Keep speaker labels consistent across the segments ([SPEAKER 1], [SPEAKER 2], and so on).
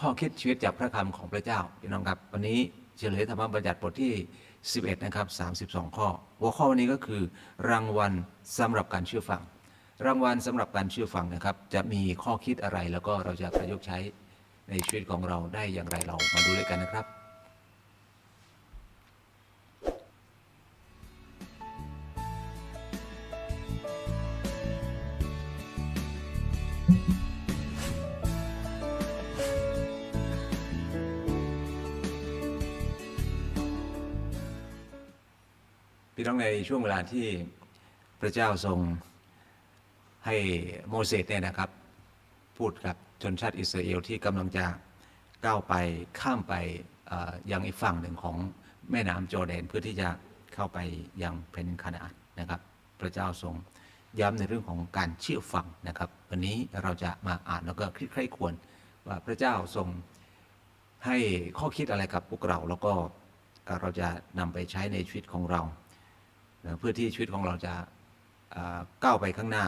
[SPEAKER 1] ข้อคิดชีวิตจากพระคำของพระเจ้าพี่น้องครับ วันนี้เฉลยธรรมบัญญัติบทที่ 11 นะครับ 32 ข้อ หัวข้อวันนี้ก็คือ รางวัลสำหรับการเชื่อฟัง รางวัลสำหรับการเชื่อฟังนะครับ จะมีข้อคิดอะไรแล้วก็เราจะประยุกต์ใช้ในชีวิตของเราได้อย่างไรเรามาดูด้วยกันนะครับี่น้องในช่วงเวลาที่พระเจ้าทรงให้โมเสสเนี่ยนะครับ พูดกับชนชาติอิสราเอลที่กำลังจะก้าวไปข้ามไปเอ่อยังอีกฝั่งหนึ่งของแม่น้ำจอร์แดนเพื่อที่จะเข้าไปยังแผ่นดินคานาอันนะครับ พระเจ้าทรงย้ำในเรื่องของการเชื่อฟังนะครับ วันนี้เราจะมาอ่านแล้วก็คลิกใคร่ควรว่าพระเจ้าทรงให้ข้อคิดอะไรกับพวกเรา แล้วก็เอ่อเราจะนำไปใช้ในชีวิตของเรา นะเพื่อที่ชีวิตของเราจะก้าวไปข้างหน้า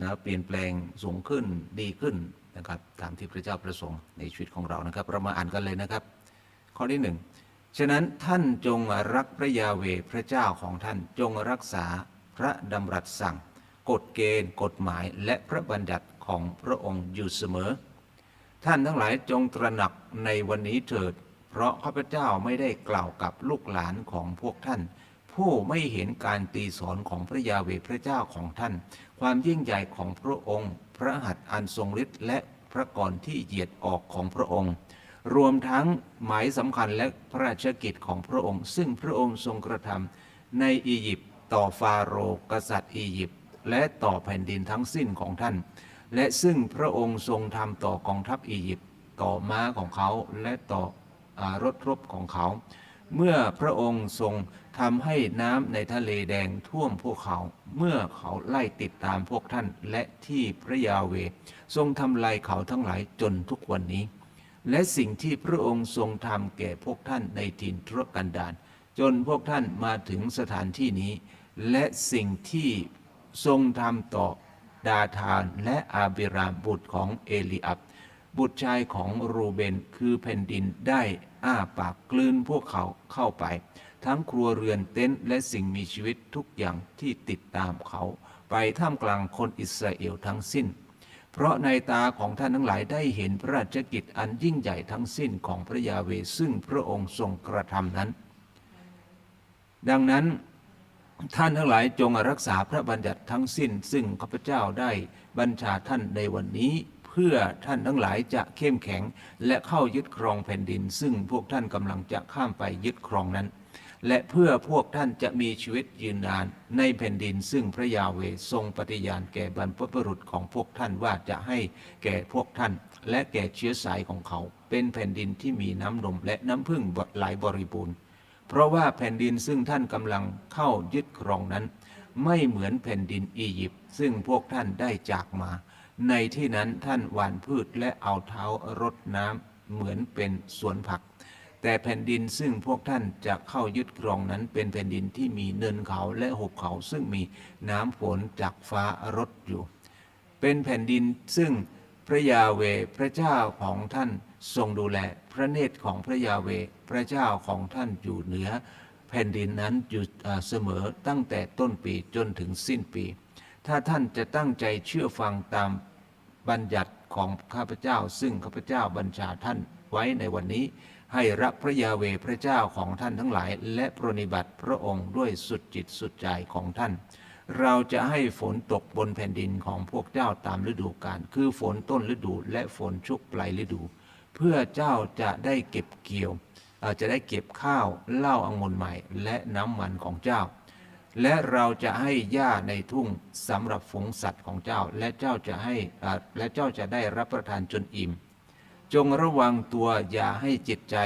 [SPEAKER 1] นะเปลี่ยนแปลงสูงขึ้นดีขึ้นนะครับตามที่พระเจ้าประสงค์ในชีวิตของเรานะครับ เรามาอ่านกันเลยนะครับ ข้อที่หนึ่งฉะนั้นท่านจงรักพระยาเวพระเจ้าของท่านจงรักษาพระดำรัสสั่ง กฎเกณฑ์ กฎหมายและพระบัญญัติของพระองค์อยู่เสมอ ท่านทั้งหลายจงตระหนักในวันนี้เถิด เพราะข้าพเจ้าไม่ได้กล่าวกับลูกหลานของพวกท่าน ผู้ไม่เห็นการตีสอนของพระยาเวพระเจ้าของท่าน ความยิ่งใหญ่ของพระองค์ พระหัตถ์อันทรงฤทธิ์และพระกรที่เหยียดออกของพระองค์ รวมทั้งหมายสำคัญและพระราชกิจของพระองค์ ซึ่งพระองค์ทรงกระทำในอียิปต์ต่อฟาโรห์กษัตริย์อียิปต์และต่อแผ่นดินทั้งสิ้นของท่าน และซึ่งพระองค์ทรงทำต่อกองทัพอียิปต์ต่อม้าของเขาและต่ออรถรบของเขา เมื่อพระองค์ทรง ทำให้น้ำในทะเลแดงท่วมพวกเขา เมื่อเขาไล่ติดตามพวกท่านและที่พระยาเวทรงทำลายเขาทั้งหลายจนทุกวันนี้ และสิ่งที่พระองค์ทรงทำแก่พวกท่านในถิ่นทุรกันดารจนพวกท่านมาถึงสถานที่นี้ และสิ่งที่ทรงทำต่อดาธานและอาบิรามบุตรของเอลีอับ บุตรชายของรูเบนคือแผ่นดินได้อ้าปากกลืนพวกเขาเข้าไป ทั้งครัวเรือนเต็นท์และสิ่งมีชีวิตทุกอย่างที่ติดตามเขา ไปท่ามกลางคนอิสราเอลทั้งสิ้น เพราะในตาของท่านทั้งหลายได้เห็นพระราชกิจอันยิ่งใหญ่ทั้งสิ้นของพระยาเวซึ่งพระองค์ทรงกระทำนั้น ดังนั้นท่านทั้งหลายจงรักษาพระบัญญัติทั้งสิ้น ซึ่งข้าพเจ้าได้บัญชาท่านในวันนี้เพื่อท่านทั้งหลายจะเข้มแข็ง และเข้ายึดครองแผ่นดิน ซึ่งพวกท่านกำลังจะข้ามไปยึดครองนั้น และเพื่อพวกท่านจะมีชีวิตยืนนานในแผ่นดินซึ่งพระยาเวทรงปฏิญาณแก่บรรพบุรุษของพวกท่านว่าจะให้แก่พวกท่าน และแก่เชื้อสายของเขา เป็นแผ่นดินที่มีน้ำนมและน้ำพึ่งไหลบริบูรณ์ เพราะว่าแผ่นดินซึ่งท่านกำลังเข้ายึดครองนั้น ไม่เหมือนแผ่นดินอียิปต์ซึ่งพวกท่านได้จากมา ในที่นั้นท่านหว่านพืชและเอาเท้ารดน้ำเหมือนเป็นสวนผัก แต่แผ่นดินซึ่งพวกท่านจะเข้ายึดครองนั้นเป็นแผ่นดินที่มีเนินเขาและหุบเขาซึ่งมีน้ำฝนจากฟ้ารดอยู่ เป็นแผ่นดินซึ่งพระยาเวพระเจ้าของท่านทรงดูแลพระเนตรของพระยาเวพระเจ้าของท่านอยู่เหนือ แผ่นดินนั้นอยู่เสมอตั้งแต่ต้นปีจนถึงสิ้นปี ถ้าท่านจะตั้งใจเชื่อฟังตามบัญญัติของข้าพเจ้า ซึ่งข้าพเจ้าบัญชาท่านไว้ในวันนี้ ให้รักพระยาเวพระเจ้าของท่านทั้งหลาย และปรนนิบัติพระองค์ด้วยสุดจิตสุดใจของท่าน เราจะให้ฝนตกบนแผ่นดินของพวกเจ้าตามฤดูกาลคือฝนต้นฤดูและฝนชุกปลายฤดู เพื่อเจ้าจะได้เก็บเกี่ยวจะได้เก็บข้าวเหล้าองุ่นใหม่และน้ำมันของเจ้า และเราจะให้หญ้าในทุ่งสำหรับฝูงสัตว์ของเจ้า และเจ้าจะให้และเจ้าจะได้รับประทานจนอิ่ม จงระวังตัวอย่าให้จิตใจ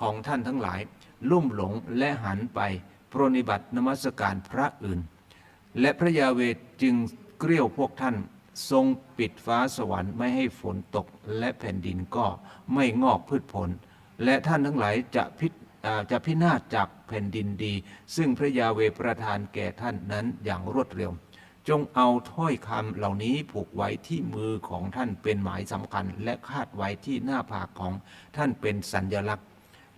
[SPEAKER 1] ของท่านทั้งหลาย ลุ่มหลงและหันไปปรนิบัตินมัสการพระอื่น และพระยาเวจึงเกลี้ยวพวกท่าน ทรงปิดฟ้าสวรรค์ไม่ให้ฝนตกและแผ่นดินก็ไม่งอกพืชผล และท่านทั้งหลายจะพิจะพินาศจากแผ่นดินดี ซึ่งพระยาเวประทานแก่ท่านนั้นอย่างรวดเร็ว จงเอาถ้อยคำเหล่านี้ผูกไว้ที่มือของท่านเป็นหมายสำคัญ และคาดไว้ที่หน้าผากของท่านเป็นสัญลักษณ์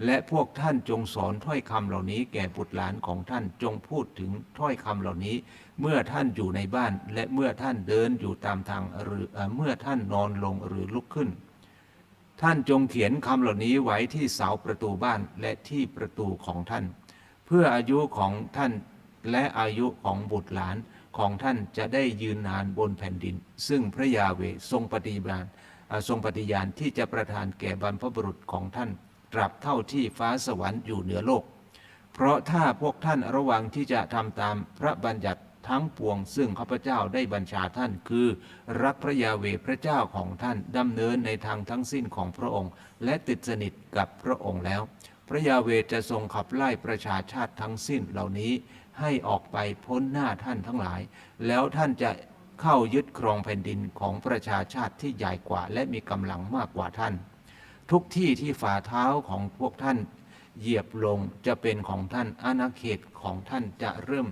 [SPEAKER 1] และพวกท่านจงสอนถ้อยคำเหล่านี้แก่บุตรหลานของท่านจงพูดถึงถ้อยคำเหล่านี้ เมื่อท่านอยู่ในบ้าน และเมื่อท่านเดินอยู่ตามทางหรือเอเมื่อท่านนอนลงหรือลุกขึ้น ท่านจงเขียนคำเหล่านี้ไว้ที่เสาประตูบ้านและที่ประตูของท่าน เพื่ออายุของท่านและอายุของบุตรหลาน ของท่านจะได้ยืนนานบนแผ่นดิน ซึ่งพระยาเวทรงปฏิญาณทรงปฏิญาณที่จะประทานแก่บรรพบุรุษของท่าน ตราบเท่าที่ฟ้าสวรรค์อยู่เหนือโลก เพราะถ้าพวกท่านระวังที่จะทำตามพระบัญญัติทั้งปวง ซึ่งข้าพเจ้าได้บัญชาท่านคือ รักพระยาเวพระเจ้าของท่านดำเนินในทางทั้งสิ้นของพระองค์ และติดสนิทกับพระองค์แล้ว พระยาเวจะทรงขับไล่ประชาชาติทั้งสิ้นเหล่านี้ให้ออกไปพ้นหน้าท่านทั้งหลาย แล้วท่านจะเข้ายึดครองแผ่นดินของประชาชาติที่ใหญ่กว่าและมีกำลังมากกว่าท่าน ทุกที่ที่ฝ่าเท้าของพวกท่าน เหยียบลงจะเป็นของท่านอาณาเขตของท่านจะเริ่ม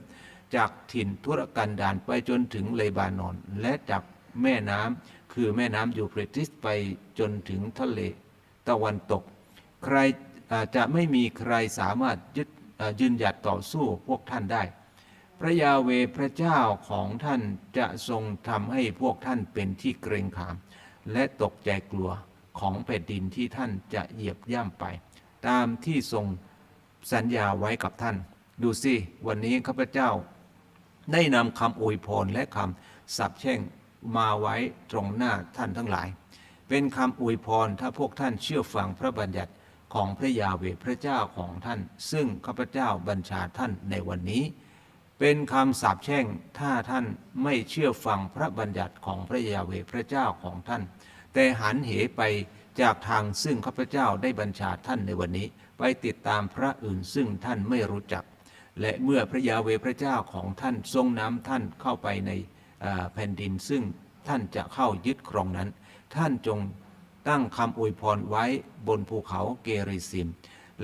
[SPEAKER 1] จากถิ่นทุรกันดารไปจนถึงเลบานอน และจากแม่น้ำคือแม่น้ำยูเฟรติสไปจนถึงทะเล ตะวันตก ใคร จะไม่มีใครสามารถยึดยืนหยัดต่อสู้พวกท่านได้ พระยาเวพระเจ้าของท่านจะทรงทำให้พวกท่านเป็นที่เกรงขาม และตกใจกลัวของแผ่นดินที่ท่านจะเหยียบย่ำไป ตามที่ทรงสัญญาไว้กับท่าน ดูสิวันนี้ข้าพเจ้า ได้นำคำอวยพรและคำสับแช่งมาไว้ตรงหน้าท่านทั้งหลาย เป็นคำอวยพรถ้าพวกท่านเชื่อฟังพระบัญญัติ ของพระยาเวพระเจ้าของท่าน ซึ่งข้าพเจ้าบัญชาท่านในวันนี้ เป็นคำสาปแช่งถ้าท่านไม่เชื่อฟังพระบัญญัติของพระยาเวพระเจ้าของท่าน แต่หันเหไปจากทางซึ่งข้าพเจ้าได้บัญชาท่านในวันนี้ ไปติดตามพระอื่นซึ่งท่านไม่รู้จัก และเมื่อพระยาเวพระเจ้าของท่านทรงนำท่านเข้าไปในแผ่นดินซึ่งท่านจะเข้ายึดครองนั้น ท่านจง ตั้งคำอวยพรไว้บนภูเขาเกริซิม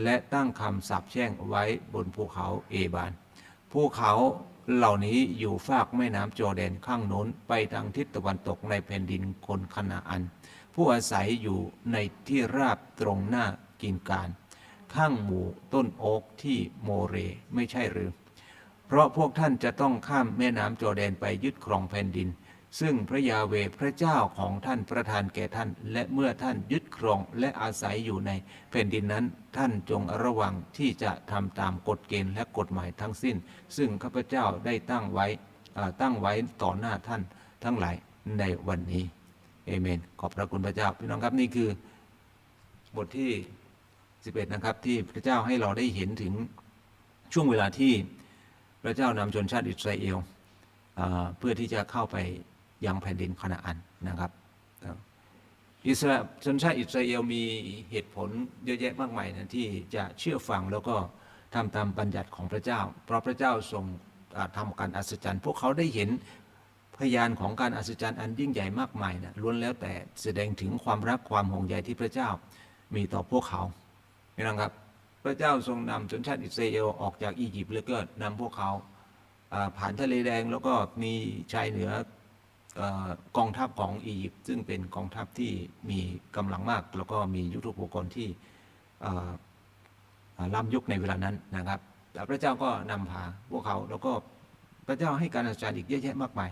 [SPEAKER 1] และตั้งคำสาปแช่งไว้บนภูเขาเอบาน ภูเขาเหล่านี้อยู่ฝากแม่น้ำจอแดนข้างโน้นไปทางทิศตะวันตกในแผ่นดินคนคณาอัน ผู้อาศัยอยู่ในที่ราบตรงหน้ากินการ ข้างหมู่ต้นโอ๊กที่โมเรไม่ใช่หรือ เพราะพวกท่านจะต้องข้ามแม่น้ำจอแดนไปยึดครองแผ่นดิน ซึ่งพระยาเวพระเจ้าของท่านประทานแก่ท่าน และเมื่อท่านยึดครองและอาศัยอยู่ในแผ่นดินนั้น ท่านจงระวังที่จะทำตามกฎเกณฑ์และกฎหมายทั้งสิ้น ซึ่งข้าพเจ้าได้ตั้งไว้ตั้งไว้ต่อหน้าท่านทั้งหลายในวันนี้เอเมน ขอบพระคุณพระเจ้าพี่น้องครับนี่คือบทที่ 11 นะครับ ที่พระเจ้าให้เราได้เห็นถึงช่วงเวลาที่พระเจ้านำชนชาติอิสราเอลอเพื่อที่จะเข้าไป ยังแผ่นดินคานาอันนะครับอิสราชนชาติอิสราเอลมีเหตุผลเยอะแยะมากมายนะที่จะเชื่อฟังแล้วก็ทำตามบัญญัติของพระเจ้า เพราะพระเจ้าทรงอ่าทำการอัศจรรย์พวกเขาได้เห็นพยานของการอัศจรรย์อันยิ่งใหญ่มากมายนะล้วนแล้วแต่แสดงถึงความรักความห่วงใยที่พระเจ้ามีต่อพวกเขาพี่น้องครับพระเจ้าทรงนำชนชาติอิสราเอลออกจากอียิปต์แล้วก็นำพวกเขาผ่านทะเลแดงแล้วก็มีชายเหนือ กองทัพของอียิปต์ซึ่งเป็นกองทัพที่มีกำลังมาก แล้วก็มียุทโธปกรณ์ที่ล้ำยุคในเวลานั้นนะครับแต่พระเจ้าก็นำพาพวกเขาแล้วก็พระเจ้าให้การอัศจรรย์อีกเยอะแยะมากมาย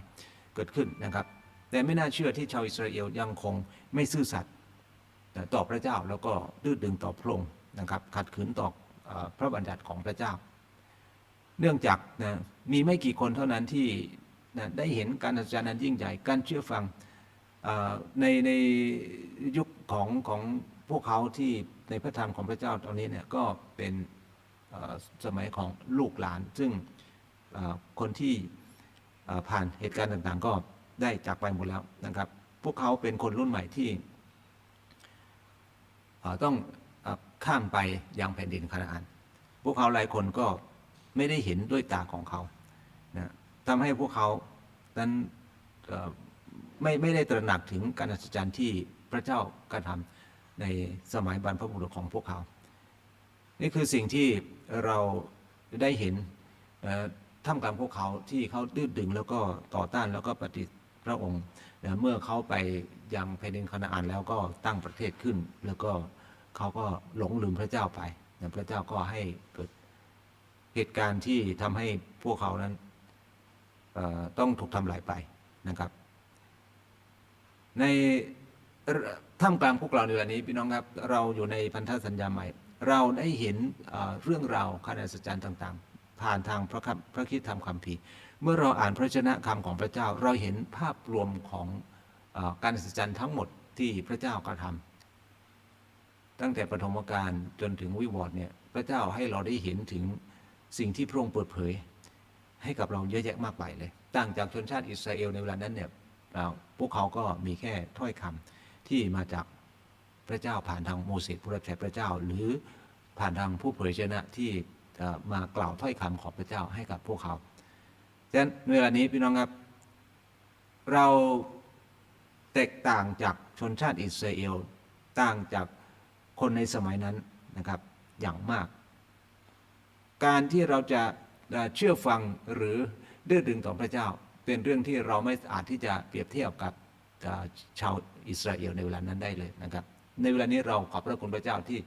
[SPEAKER 1] เกิดขึ้นนะครับ แต่ไม่น่าเชื่อที่ชาวอิสราเอลยังคงไม่ซื่อสัตย์ต่อพระเจ้าแล้วก็ดื้อดึงต่อพระองค์นะครับขัดขืนต่ออพระบัญญัติของพระเจ้า เนื่องจากนะมีไม่กี่คนเท่านั้นที่ นะได้เห็นการอัศจรรย์อันยิ่งใหญ่ การเชื่อฟังในในยุคของของพวกเขาที่ในพระธรรมของพระเจ้าตอนนี้เนี่ยก็เป็นสมัยของลูกหลาน ซึ่งคนที่ผ่านเหตุการณ์ต่างๆ ก็ได้จากไปหมดแล้วนะครับ พวกเขาเป็นคนรุ่นใหม่ที่ต้องอข้ามไปยังแผ่นดินคานาอัน พวกเขาหลายคนก็ไม่ได้เห็นด้วยตาของเขานะ ทำให้พวกเขานั้นไม่ไม่ได้ตระหนักถึงการอัศจรรย์ที่พระเจ้ากระทำในสมัยบรรพบุรุษของพวกเขา นี่คือสิ่งที่เราได้เห็นท่ามกลางพวกเขาที่เขาดื้อดึงแล้วก็ต่อต้านแล้วก็ปฏิพระองค์ เมื่อเขาไปยังแผ่นดินคานาอันแล้วก็ตั้งประเทศขึ้น แล้วก็เขาก็หลงลืมพระเจ้าไปพระเจ้าก็ให้เกิดเหตุการณ์ที่ทำให้พวกเขานั้น ต้องถูกทำลายไปนะครับ ในท่ามกลางพวกเราในวันนี้พี่น้องครับเราอยู่ในพันธสัญญาใหม่ เราได้เห็นเรื่องราวคณะสัจจรรย์ต่างๆ ผ่านทางพระคัพระคิดธรรมคัมภีเมื่อเราอ่านพระชนะคำของพระเจ้า เราเห็นภาพรวมของอการอัศจรรย์ทั้งหมดที่พระเจ้ากระทำตั้งแต่ปฐมกาลจนถึงวิวรณ์เนี่ยพระเจ้าให้เราได้เห็นถึงสิ่งที่พระองค์เปิดเผย ให้กับเราเยอะแยะมากมายเลย ต่างจากชนชาติอิสราเอลในเวลานั้นเนี่ยพวกเขาก็มีแค่ถ้อยคำที่มาจากพระเจ้าผ่านทางโมเสสผู้รับใช้พระเจ้า หรือผ่านทางผู้เผยชนะที่มากล่าวถ้อยคำของพระเจ้าให้กับพวกเขาฉะนั้นเวลานี้พี่น้องครับ เราแตกต่างจากชนชาติอิสราเอลต่างจากคนในสมัยนั้นนะครับอย่างมาก การที่เราจะ เชื่อฟังหรือดื้อดึงต่อพระเจ้า เป็นเรื่องที่เราไม่อาจที่จะเปรียบเทียบกับชาวอิสราเอลในเวลานั้นได้เลยนะครับ ในเวลานี้เราขอบพระคุณพระเจ้าที่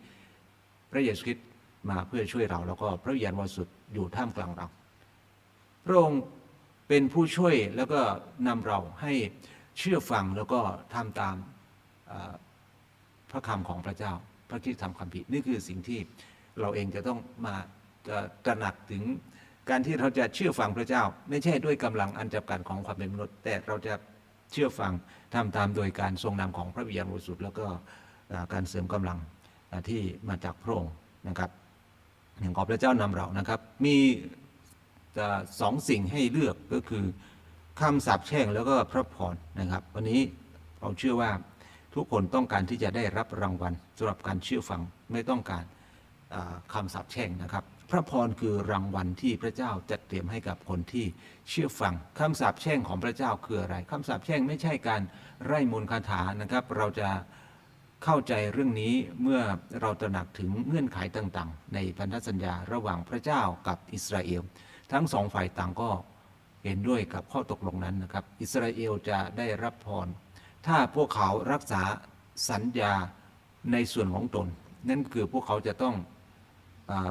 [SPEAKER 1] พระเยซูคริสต์มาเพื่อช่วยเรา แล้วก็พระวิญญาณบริสุทธิ์อยู่ท่ามกลางเรา พระองค์เป็นผู้ช่วยแล้วก็นำเราให้เชื่อฟังแล้วก็ทำตามพระคำของพระเจ้า พระคิดธรรมคัมภีร์นี่คือสิ่งที่เราเองจะต้องมาเอ่อตระหนักถึง การที่เราจะเชื่อฟังพระเจ้า ไม่ใช่ด้วยกำลังอันจับกันของความเป็นมนุษย์ แต่เราจะเชื่อฟังทำตามโดยการทรงนำของพระวิญญาณบริสุทธิ์แล้วก็การเสริมกำลังที่มาจากพระองค์นะครับอย่างขอพระเจ้านำเรานะครับ มีสองสิ่งให้เลือกก็คือคำสาปแช่งแล้วก็พระพรนะครับ วันนี้เราเชื่อว่าทุกคนต้องการที่จะได้รับรางวัลสำหรับการเชื่อฟังไม่ต้องการอ่าคำสาปแช่งนะครับ พระพรคือรางวัลที่พระเจ้าจัดเตรียมให้กับคนที่เชื่อฟังคำสาปแช่งของพระเจ้าคืออะไรคำสาปแช่งไม่ใช่การไร้มนต์คาถานะครับ เราจะเข้าใจเรื่องนี้เมื่อเราตระหนักถึงเงื่อนไขต่างๆ ในพันธสัญญาระหว่างพระเจ้ากับอิสราเอล ทั้งสองฝ่ายต่างก็เห็นด้วยกับข้อตกลงนั้นนะครับ อิสราเอลจะได้รับพร ถ้าพวกเขารักษาสัญญาในส่วนของตน นั่นคือพวกเขาจะต้อง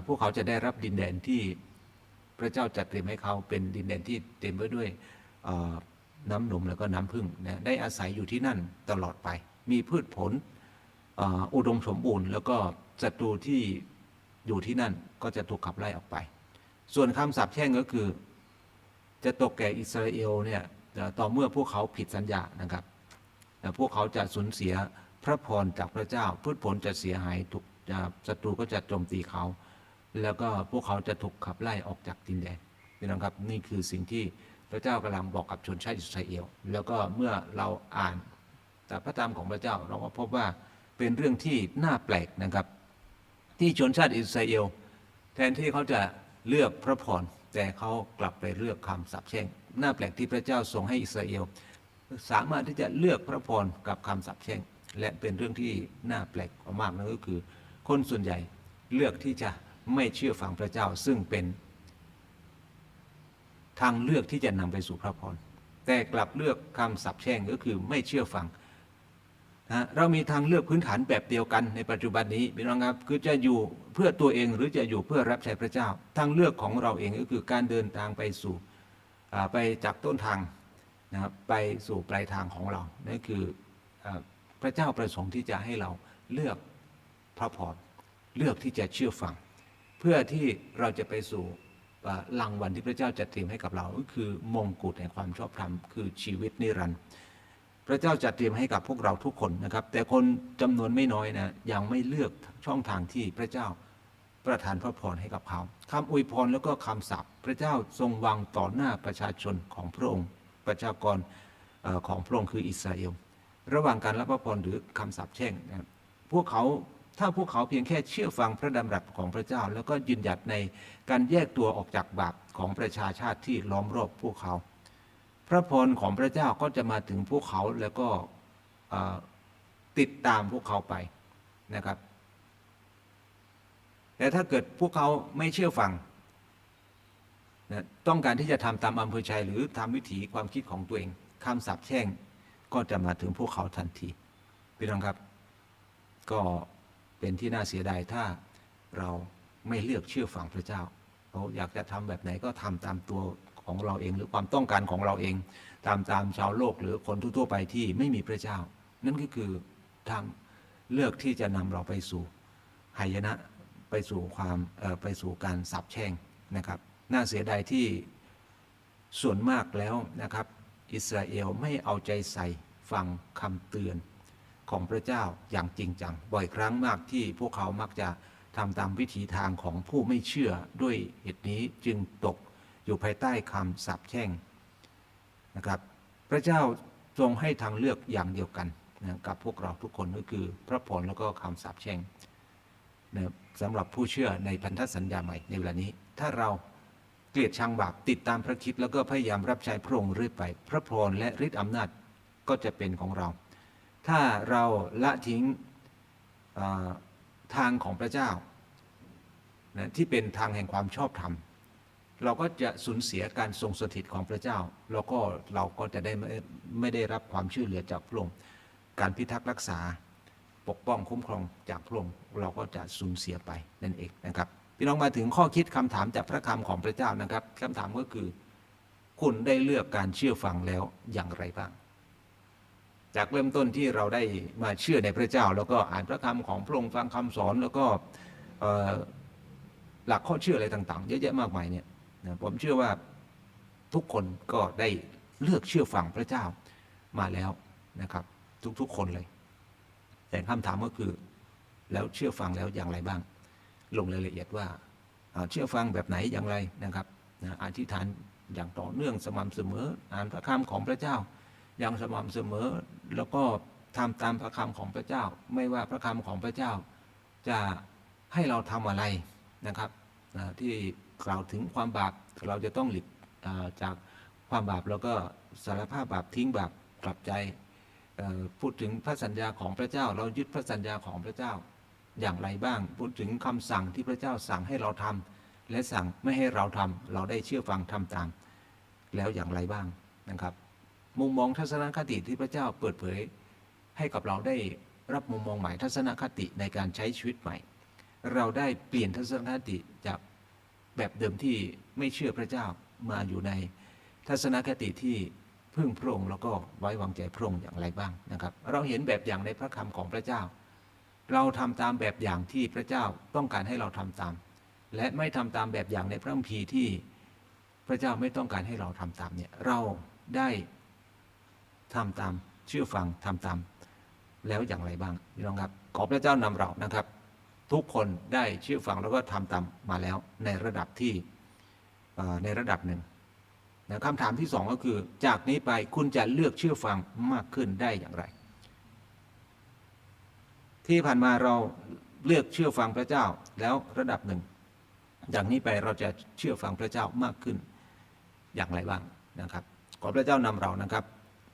[SPEAKER 1] พวกเขาจะได้รับดินแดนที่พระเจ้าจัดเตรียมให้เขาเป็นดินแดนที่เต็มไปด้วยน้ำนมแล้วก็น้ำพึ่งนะได้อาศัยอยู่ที่นั่นตลอดไป มีพืชผลอุดมสมบูรณ์ แล้วก็ศัตรูที่อยู่ที่นั่นก็จะถูกขับไล่ออกไป ส่วนคำสาปแช่งก็คือ จะตกแก่อิสราเอลเนี่ยต่อเมื่อพวกเขาผิดสัญญานะครับพวกเขาจะสูญเสียพระพรจากพระเจ้าพืชผลจะเสียหายถูกศัตรูก็จะโจมตีเขา แล้วก็พวกเขาจะถูกขับไล่ออกจากดินแดนพี่น้องครับนี่คือสิ่งที่พระเจ้ากำลังบอกกับชนชาติอิสราเอลแล้วก็เมื่อเราอ่านแต่พระธรรมของพระเจ้าเราก็พบว่าเป็นเรื่องที่น่าแปลกนะครับ ที่ชนชาติอิสราเอลแทนที่เขาจะเลือกพระพรแต่เขากลับไปเลือกคำสาปแช่งน่าแปลกที่พระเจ้าทรงให้อิสราเอลสามารถที่จะเลือกพระพรกับคำสาปแช่งและเป็นเรื่องที่น่าแปลกมากนั่นก็คือ คนส่วนใหญ่เลือกที่จะ ไม่เชื่อฟังพระเจ้าซึ่งเป็น ทางเลือกที่จะนำไปสู่พระพร แต่กลับเลือกคำสับแช่งก็คือไม่เชื่อฟังนะเรามีทางเลือกพื้นฐานแบบเดียวกันในปัจจุบันนี้พี่น้องครับคือจะอยู่เพื่อตัวเองหรือจะอยู่เพื่อรับใช้พระเจ้า ทางเลือกของเราเองก็คือการเดินทางไปสู่ไปจากต้นทางนะครับไปสู่ปลายทางของเรานั่นคืออพระเจ้าประสงค์ที่จะให้เราเลือกพระพรเลือกที่จะเชื่อฟัง เพื่อที่เราจะไปสู่รางวัลที่พระเจ้าจะเตรียมให้กับเราก็คือมงกุฎแห่งความชอบธรรมคือชีวิตนิรันดร์พระเจ้าจะเตรียมให้กับพวกเราทุกคนนะครับ แต่คนจำนวนไม่น้อยนะยังไม่เลือกช่องทางที่พระเจ้าประทานพระพรให้กับเขาคำอวยพรแล้วก็คำสัพพระเจ้าทรงวางต่อหน้าประชาชนของพระองค์ ประชากรของพระองค์คืออิสราเอลระหว่างการรับพระพรหรือคำสาปแช่งนะครับพวกเขา ถ้าพวกเขาเพียงแค่เชื่อฟังพระดำรัสของพระเจ้า แล้วก็ยืนหยัดในการแยกตัวออกจากบาปของประชาชาติที่ล้อมรอบพวกเขา พระพรของพระเจ้าก็จะมาถึงพวกเขาแล้วก็ติดตามพวกเขาไปนะครับ แต่ถ้าเกิดพวกเขาไม่เชื่อฟังนะต้องการที่จะทำตามอำเภอใจหรือทำวิถีความคิดของตัวเองคำสาปแช่งก็จะมาถึงพวกเขาทันทีพี่น้องครับ ก็ เป็นที่น่าเสียดายถ้าเราไม่เลือกเชื่อฟังพระเจ้าเราอยากจะทำแบบไหนก็ทำตามตัวของเราเอง หรือความต้องการของเราเอง ตามตามชาวโลกหรือคนทั่วไปที่ไม่มีพระเจ้า นั่นก็คือทางเลือกที่จะนำเราไปสู่หายนะไปสู่ความไปสู่การสาปแช่งนะครับ น่าเสียดายที่ส่วนมากแล้วนะครับ อิสราเอลไม่เอาใจใส่ฟังคำเตือน ของพระเจ้าอย่างจริงจัง บ่อยครั้งมากที่พวกเขามักจะทำตามวิถีทางของผู้ไม่เชื่อด้วยเหตุนี้จึงตกอยู่ภายใต้คำสาปแช่งนะครับ พระเจ้าทรงให้ทางเลือกอย่างเดียวกันนะกับพวกเราทุกคนก็คือพระพรแล้วก็คำสาปแช่งนะสำหรับผู้เชื่อในพันธสัญญาใหม่ในเวลานี้ ถ้าเราเกลียดชังบาปติดตามพระคิดแล้วก็พยายามรับใช้พระองค์เรื่อยไป พระพรและฤทธิอำนาจก็จะเป็นของเรา ถ้าเราละทิ้งทางของพระเจ้านะที่เป็นทางแห่งความชอบธรรม เราก็จะสูญเสียการทรงสถิตของพระเจ้า แล้วก็เราก็จะได้ไม่ไม่ได้รับความช่วยเหลือจากพระองค์การพิทักษ์รักษาปกป้องคุ้มครองจากพระองค์เราก็จะสูญเสียไปนั่นเองนะครับพี่น้องมาถึงข้อคิดคำถามจากพระคำของพระเจ้านะครับคำถามก็คือ คุณได้เลือกการเชื่อฟังแล้วอย่างไรบ้าง จากเริ่มต้นที่เราได้มาเชื่อในพระเจ้า แล้วก็อ่านพระคำของพระองค์ฟังคำสอนแล้วก็หลักข้อเชื่ออะไรต่างๆ เยอะแยะมากมายเนี่ยผมเชื่อว่าทุกคนก็ได้เลือกเชื่อฟังพระเจ้ามาแล้วนะครับ ทุกๆคนเลย แต่คำถามก็คือ แล้วเชื่อฟังแล้วอย่างไรบ้าง ลงรายละเอียดว่าเชื่อฟังแบบไหนอย่างไรนะครับอธิษฐานอย่างต่อเนื่องสม่ำเสมออ่านพระคำของพระเจ้า อย่างสม่ำเสมอ แล้วก็ทำตามพระคำของพระเจ้า ไม่ว่าพระคำของพระเจ้า จะให้เราทำอะไรนะครับที่กล่าวถึงความบาปเราจะต้องหลีกจากความบาปแล้วก็สารภาพบาปทิ้งบาปกลับใจพูดถึงพระสัญญาของพระเจ้า เรายึดพระสัญญาของพระเจ้าอย่างไรบ้าง พูดถึงคำสั่งที่พระเจ้าสั่งให้เราทำและสั่งไม่ให้เราทำเราได้เชื่อฟังทำตาม แล้วอย่างไรบ้างนะครับ มุมมองทัศนคติที่พระเจ้าเปิดเผย ให้กับเราได้รับมุมมองใหม่ทัศนคติในการใช้ชีวิตใหม่ เราได้เปลี่ยนทัศนคติจากแบบเดิมที่ไม่เชื่อพระเจ้ามาอยู่ในทัศนคติที่พึ่งพระองค์แล้วก็ไว้วางใจพระองค์อย่างไรบ้างนะครับ เราเห็นแบบอย่างในพระคำของพระเจ้า เราทำตามแบบอย่างที่พระเจ้าต้องการให้เราทำตาม และไม่ทำตามแบบอย่างในพระคัมภีร์ที่พระเจ้าไม่ต้องการให้เราทำตามเนี่ยเราได้ ทำตามเชื่อฟังทำตาม แล้วอย่างไรบ้างพี่น้องครับขอพระเจ้านำเรานะครับ ทุกคนได้เชื่อฟังแล้วก็ทำตามมาแล้วในระดับที่ในระดับหนึ่งนะคำถามที่สองก็คือ จากนี้ไปคุณจะเลือกเชื่อฟังมากขึ้นได้อย่างไร ที่ผ่านมาเราเลือกเชื่อฟังพระเจ้าแล้วระดับหนึ่งจากนี้ไปเราจะเชื่อฟังพระเจ้ามากขึ้นอย่างไรบ้างนะครับ ขอพระเจ้านำเรานะครับ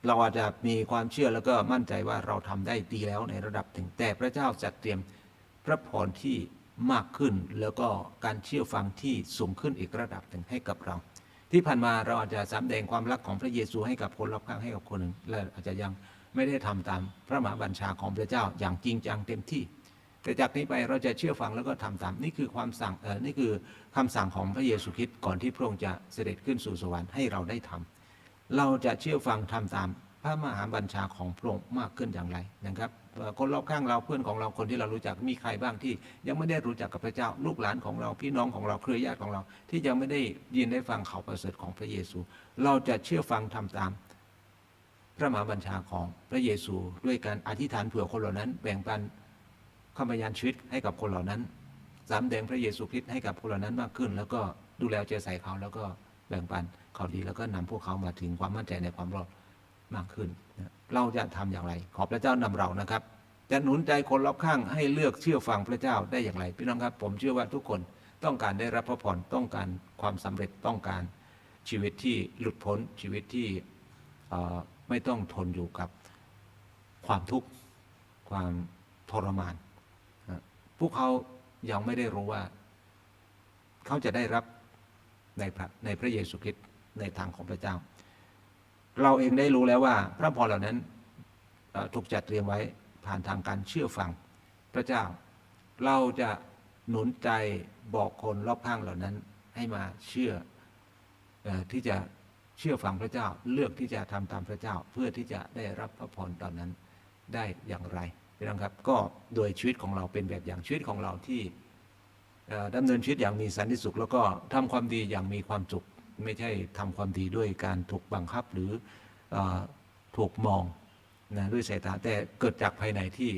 [SPEAKER 1] เราอาจจะมีความเชื่อแล้วก็มั่นใจว่าเราทำได้ดีแล้วในระดับหนึ่งแต่พระเจ้าจัดเตรียมพระพรที่มากขึ้น แล้วก็การเชื่อฟังที่สูงขึ้นอีกระดับหนึ่งให้กับเรา ที่ผ่านมาเราอาจจะสำแดงความรักของพระเยซูให้กับคนรอบข้างให้กับคนหนึ่งและอาจจะยังไม่ได้ทำตามพระมหาบัญชาของพระเจ้าอย่างจริงจังเต็มที่ แต่จากนี้ไปเราจะเชื่อฟังแล้วก็ทำตามนี่คือความสั่งเออนี่คือคำสั่งของพระเยซูคริสต์ก่อนที่พระองค์จะเสด็จขึ้นสู่สวรรค์ให้เราได้ทำ เราจะเชื่อฟังทำตามพระมหาบัญชาของพระองค์มากขึ้นอย่างไรนะครับคนรอบข้างเราเพื่อนของเราคนที่เรารู้จักมีใครบ้างที่ ยังไม่ได้รู้จักกับพระเจ้าลูกหลานของเราพี่น้องของเราเครือญาติของเรา ที่ยังไม่ได้ยินได้ฟังข่าวประเสริฐของพระเยซู เราจะเชื่อฟังทำตาม พระมหาบัญชาของพระเยซู ด้วยการอธิษฐานเผื่อคนเหล่านั้น แบ่งปันคำพยานชีวิตให้กับคนเหล่านั้นสำแดงพระเยซูคริสต์ให้กับคนเหล่านั้นมากขึ้น แล้วก็ดูแลเอาใจใส่เขาแล้วก็ แบ่งปันข่าวดีแล้วก็นำพวกเขามาถึงความมั่นใจในความรอดมากขึ้น เราจะทำอย่างไร ขอพระเจ้านำเรานะครับ จะหนุนใจคนรอบข้างให้เลือกเชื่อฟังพระเจ้าได้อย่างไร พี่น้องครับ ผมเชื่อว่าทุกคนต้องการได้รับพระพรต้องการความสำเร็จต้องการชีวิตที่หลุดพ้นชีวิตที่ไม่ต้องทนอยู่กับความทุกข์ความทรมาน พวกเขายังไม่ได้รู้ว่า เขาจะได้รับ ในพระในพระเยซูคริสต์ในทางของพระเจ้า เราเองได้รู้แล้วว่า พระพรเหล่านั้นถูกจัดเตรียมไว้ผ่านทางการเชื่อฟังพระเจ้า เราจะหนุนใจบอกคนรอบข้างเหล่านั้นให้มาเชื่ออที่จะเชื่อฟังพระเจ้าเลือกที่จะทำตามพระเจ้าเพื่อที่จะได้รับพระพรตอนนั้นได้อย่างไรน้องครับ ก็โดยชีวิตของเราเป็นแบบอย่างชีวิตของเราที่ ดำเนินชีวิตอย่างมีสันติสุข แล้วก็ทำความดีอย่างมีความสุข ไม่ใช่ทำความดีด้วยการถูกบังคับหรืออถูกมองนะด้วยสายตาแต่เกิดจากภายในที่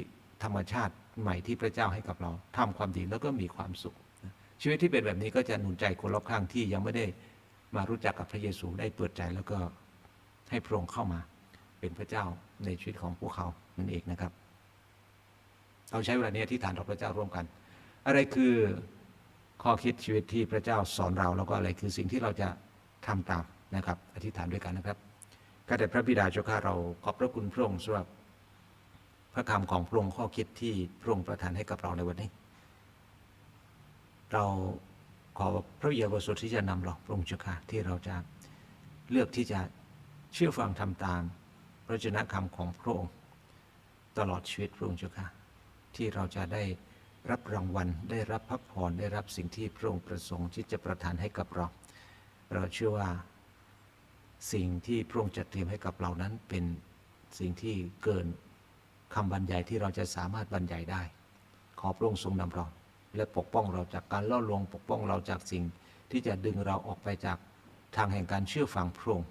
[SPEAKER 1] ธรรมชาติใหม่ที่พระเจ้าให้กับเราทำความดีแล้วก็มีความสุข ชีวิตที่เป็นแบบนี้ก็จะหนุนใจคนรอบข้างที่ยังไม่ได้มารู้จักกับพระเยซูได้เปิดใจแล้วก็ให้พระองค์เข้ามาเป็นพระเจ้าในชีวิตของพวกเขานั่นเองนะครับ เราใช้เวลานี้ที่ฐานต่อพระเจ้าร่วมกัน อะไรคือ ข้อคิดชีวิตที่พระเจ้าสอนเราแล้วก็อะไรคือสิ่งที่เราจะทำตามนะครับ อธิษฐานด้วยกันนะครับข้าแต่พระบิดาเจ้าข้าเราขอบพระคุณพระองค์สำหรับพระคำของพระองค์ข้อคิดที่พระองค์ประทานให้กับเราในวันนี้ เราขอพระเยาวสุที่จะนำเราพระองค์เจ้าข้าที่เราจะเลือกที่จะเชื่อฟังทำตามพระชนะคำของพระองค์ ตลอดชีวิตพระองค์เจ้าข้าที่เราจะได้ รับรางวัล ได้รับพักผ่อนได้รับสิ่งที่พระองค์ประสงค์ที่จะประทานให้กับเรา เราเชื่อว่าสิ่งที่พระองค์จัดเตรียมให้กับเรานั้นเป็นสิ่งที่เกินคำบรรยายที่เราจะสามารถบรรยายได้ ขอพระองค์ทรงนำเรา และปกป้องเราจากการล่อลวง ปกป้องเราจากสิ่งที่จะดึงเราออกไปจากทางแห่งการเชื่อฟังพระองค์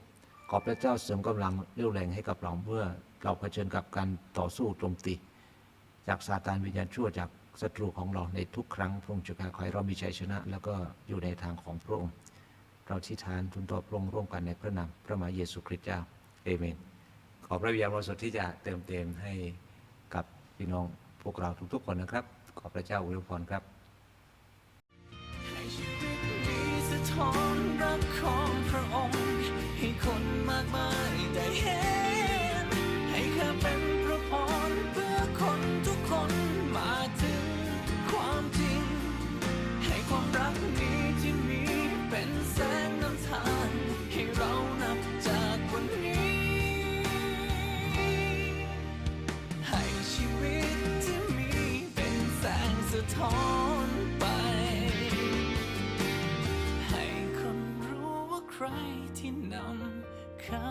[SPEAKER 1] ขอพระเจ้าเสริมกำลังเรี่ยวแรงให้กับเราเมื่อเราเผชิญกับการต่อสู้โจมตี จากซาตานวิญญาณชั่วจาก ศัตรูของเราในทุกครั้งพระองค์จะขอให้เรามีชัยชนะ แล้วก็อยู่ในทางของพระองค์ เราที่ทานทุนต่อพระองค์ร่วมกันในพระนามพระมหาเยซูคริสต์เจ้าเอเมน ขอพระวิญญาณบริสุทธิ์ที่จะเติมเต็มให้กับพี่น้องพวกเราทุกๆคนนะครับ ขอพระเจ้าอวยพรครับ
[SPEAKER 2] ให้ชีวิตนี้สะท้อนรักของพระองค์ ให้คนมากมายได้เห็น ทอนไป ให้คนรู้ว่าใครที่นำข้า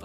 [SPEAKER 2] ไป